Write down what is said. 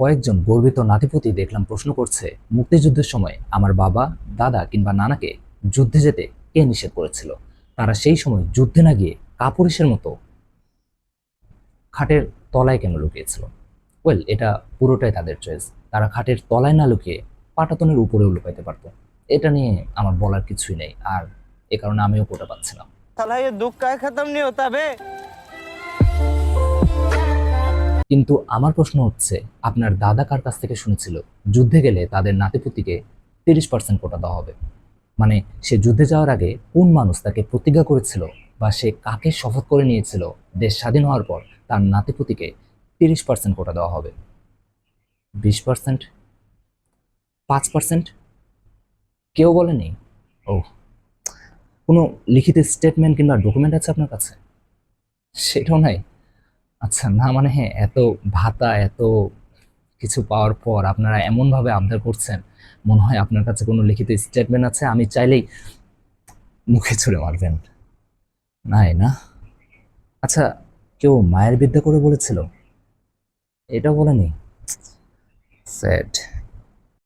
কয়েকজন গর্বিত নাতিপতি দেখলাম প্রশ্ন করছে, মুক্তিযুদ্ধের সময় আমার বাবা, দাদা কিংবা নানাকে যুদ্ধে যেতে কে নিষেধ করেছিল? তারা সেই সময় যুদ্ধে না গিয়ে কাপুরুষের মতো খাটের তলায় কেন লুকিয়েছিল? ওয়েল, এটা পুরোটাই তাদের চয়েস। তারা খাটের তলায় না লুকিয়ে পাটাতনের উপরেও লুকাইতে পারত। এটা নিয়ে আমার বলার কিছুই নেই, আর এ কারণে আমিও কোটা পাচ্ছিলাম। তাহলে দুঃখ খতম নিয়ে হতে কিন্তু আমার প্রশ্ন হচ্ছে, আপনার দাদা কার কাছ থেকে শুনেছিল? যুদ্ধে গেলে তাদের নাতিপুতিকে তিরিশ পার্সেন্ট কোটা দেওয়া হবে। মানে সে যুদ্ধে যাওয়ার আগে কোন মানুষ তাকে প্রতিজ্ঞা করেছিল বা সে কাকে শপথ করে নিয়েছিল দেশ স্বাধীন হওয়ার পর তার নাতিপুতিকে তিরিশ পার্সেন্ট কোটা দেওয়া হবে? বিশ পার্সেন্ট পাঁচ পার্সেন্ট কেউ বলেনি? ও কোনো লিখিত স্টেটমেন্ট কিংবা ডকুমেন্ট আছে আপনার কাছে? সেটাও নাই? আচ্ছা না মানে হ্যাঁ এত ভাতা, এত কিছু পাওয়ার পর আপনারা এমনভাবে আবদার করছেন, মনে হয় আপনার কাছে কোনো লিখিত স্টেটমেন্ট আছে, আমি চাইলেই মুখে ছুড়ে মারবেন। নাই না? আচ্ছা কেউ মায়ের বিদ্যা করে বলেছিল? এটা বলেনি? স্যাড।